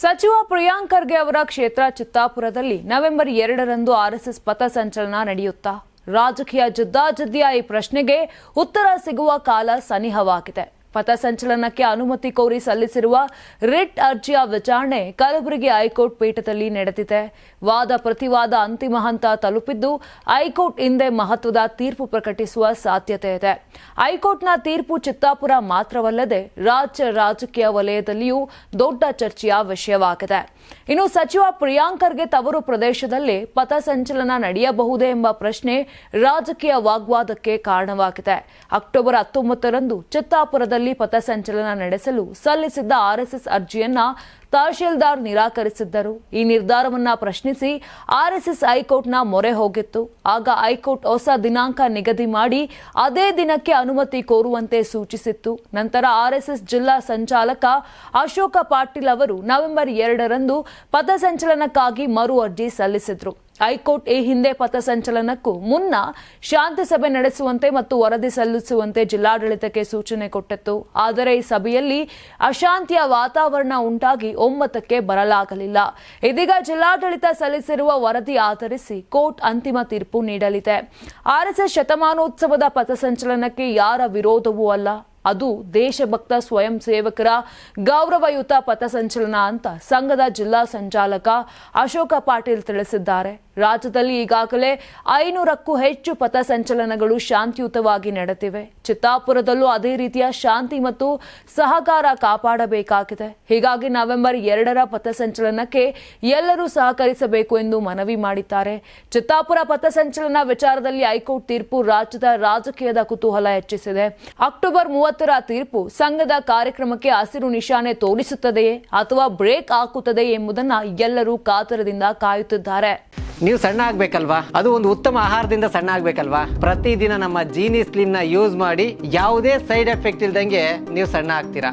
ಸಚಿವ ಪ್ರಿಯಾಂಕ್ ಖರ್ಗೆ ಅವರ ಕ್ಷೇತ್ರ ಚಿತ್ತಾಪುರದಲ್ಲಿ ನವೆಂಬರ್ ಎರಡರಂದು ಆರ್ಎಸ್ಎಸ್ ಪಥಸಂಚಲನ ನಡೆಯುತ್ತಾ ರಾಜಕೀಯ ಜದ್ದಾಜದ್ದಿಯ ಈ ಪ್ರಶ್ನೆಗೆ ಉತ್ತರ ಸಿಗುವ ಕಾಲ ಸನಿಹವಾಗಿದೆ. ಪಥಸಂಚಲನಕ್ಕೆ ಅನುಮತಿ ಕೋರಿ ಸಲ್ಲಿಸಿರುವ ರಿಟ್ ಅರ್ಜಿಯ ವಿಚಾರಣೆ ಕಲಬುರಗಿ ಹೈಕೋರ್ಟ್ ಪೀಠದಲ್ಲಿ ನಡೆದಿದೆ. ವಾದ ಪ್ರತಿವಾದ ಅಂತಿಮ ಹಂತ ತಲುಪಿದ್ದು, ಹೈಕೋರ್ಟ್ ಹಿಂದೆ ಮಹತ್ವದ ತೀರ್ಪು ಪ್ರಕಟಿಸುವ ಸಾಧ್ಯತೆ ಇದೆ. ಹೈಕೋರ್ಟ್ನ ತೀರ್ಪು ಚಿತ್ತಾಪುರ ಮಾತ್ರವಲ್ಲದೆ ರಾಜ್ಯ ರಾಜಕೀಯ ವಲಯದಲ್ಲಿಯೂ ದೊಡ್ಡ ಚರ್ಚೆಯ ವಿಷಯವಾಗಿದೆ. ಇನ್ನು ಸಚಿವ ಪ್ರಿಯಾಂಕರ್ಗೆ ತವರು ಪ್ರದೇಶದಲ್ಲಿ ಪಥಸಂಚಲನ ನಡೆಯಬಹುದೇ ಎಂಬ ಪ್ರಶ್ನೆ ರಾಜಕೀಯ ವಾಗ್ವಾದಕ್ಕೆ ಕಾರಣವಾಗಿದೆ. ಅಕ್ಟೋಬರ್ ಹತ್ತೊಂಬತ್ತರಂದು ಚಿತ್ತಾಪುರದಲ್ಲಿ ಪಥಸಂಚಲನ ನಡೆಸಲು ಸಲ್ಲಿಸಿದ್ದ ಆರ್ಎಸ್ಎಸ್ ಅರ್ಜಿಯನ್ನ ತಹಶೀಲ್ದಾರ್ ನಿರಾಕರಿಸಿದ್ದರು. ಈ ನಿರ್ಧಾರವನ್ನ ಪ್ರಶ್ನಿಸಿ ಆರ್ಎಸ್ಎಸ್ ಹೈಕೋರ್ಟ್ನ ಮೊರೆ ಹೋಗಿತ್ತು. ಆಗ ಹೈಕೋರ್ಟ್ ಹೊಸ ದಿನಾಂಕ ನಿಗದಿ ಮಾಡಿ ಅದೇ ದಿನಕ್ಕೆ ಅನುಮತಿ ಕೋರುವಂತೆ ಸೂಚಿಸಿತ್ತು. ನಂತರ ಆರ್ಎಸ್ಎಸ್ ಜಿಲ್ಲಾ ಸಂಚಾಲಕ ಅಶೋಕ ಪಾಟೀಲ್ ಅವರು ನವೆಂಬರ್ ಎರಡರಂದು ಪಥಸಂಚಲನಕ್ಕಾಗಿ ಮರು ಅರ್ಜಿ ಸಲ್ಲಿಸಿದ್ರು. ಹೈಕೋರ್ಟ್ ಈ ಹಿಂದೆ ಪಥಸಂಚಲನಕ್ಕೂ ಮುನ್ನ ಶಾಂತಿ ಸಭೆ ನಡೆಸುವಂತೆ ಮತ್ತು ವರದಿ ಸಲ್ಲಿಸುವಂತೆ ಜಿಲ್ಲಾಡಳಿತಕ್ಕೆ ಸೂಚನೆ ಕೊಟ್ಟಿತ್ತು. ಆದರೆ ಈ ಸಭೆಯಲ್ಲಿ ಅಶಾಂತಿಯ ವಾತಾವರಣ ಉಂಟಾಗಿ ಒಮ್ಮತಕ್ಕೆ ಬರಲಾಗಲಿಲ್ಲ. ಇದೀಗ ಜಿಲ್ಲಾಡಳಿತ ಸಲ್ಲಿಸಿರುವ ವರದಿ ಆಧರಿಸಿ ಕೋರ್ಟ್ ಅಂತಿಮ ತೀರ್ಪು ನೀಡಲಿದೆ. ಆರ್ಎಸ್ಎಸ್ ಶತಮಾನೋತ್ಸವದ ಪಥಸಂಚಲನಕ್ಕೆ ಯಾರ ವಿರೋಧವೂ ಅಲ್ಲ. ಅದು ದೇಶಭಕ್ತ ಸ್ವಯಂ ಸೇವಕರ ಗೌರವಯುತ ಪಥಸಂಚಲನ ಅಂತ ಸಂಘದ ಜಿಲ್ಲಾ ಸಂಚಾಲಕ ಅಶೋಕ ಪಾಟೀಲ್ ತಿಳಿಸಿದ್ದಾರೆ. ರಾಜ್ಯದಲ್ಲಿ ಈಗಾಗಲೇ ಐನೂರಕ್ಕೂ ಹೆಚ್ಚು ಪಥಸಂಚಲನಗಳು ಶಾಂತಿಯುತವಾಗಿ ನಡೆದಿವೆ. ಚಿತ್ತಾಪುರದಲ್ಲೂ ಅದೇ ರೀತಿಯ ಶಾಂತಿ ಮತ್ತು ಸಹಕಾರ ಕಾಪಾಡಬೇಕಾಗಿದೆ. ಹೀಗಾಗಿ ನವೆಂಬರ್ ಎರಡರ ಪಥಸಂಚಲನಕ್ಕೆ ಎಲ್ಲರೂ ಸಹಕರಿಸಬೇಕು ಎಂದು ಮನವಿ ಮಾಡಿದ್ದಾರೆ. ಚಿತ್ತಾಪುರ ಪಥಸಂಚಲನ ವಿಚಾರದಲ್ಲಿ ಹೈಕೋರ್ಟ್ ತೀರ್ಪು ರಾಜ್ಯದ ರಾಜಕೀಯದ ಕುತೂಹಲ ಹೆಚ್ಚಿಸಿದೆ. ಅಕ್ಟೋಬರ್ ಮೂವತ್ತರ ತೀರ್ಪು ಸಂಘದ ಕಾರ್ಯಕ್ರಮಕ್ಕೆ ಹಸಿರು ನಿಶಾನೆ ತೋರಿಸುತ್ತದೆಯೇ ಅಥವಾ ಬ್ರೇಕ್ ಹಾಕುತ್ತದೆ ಎಂಬುದನ್ನ ಎಲ್ಲರೂ ಕಾತರದಿಂದ ಕಾಯುತ್ತಿದ್ದಾರೆ. ನೀವು ಸಣ್ಣ ಆಗ್ಬೇಕಲ್ವಾ? ಅದು ಒಂದು ಉತ್ತಮ ಆಹಾರದಿಂದ ಸಣ್ಣ ಆಗ್ಬೇಕಲ್ವಾ? ಪ್ರತಿದಿನ ನಮ್ಮ ಜೀನಿ ಸ್ಲಿಮ್ನ ಯೂಸ್ ಮಾಡಿ ಯಾವುದೇ ಸೈಡ್ ಎಫೆಕ್ಟ್ ಇಲ್ದಂಗೆ ನೀವು ಸಣ್ಣ ಆಗ್ತೀರಾ?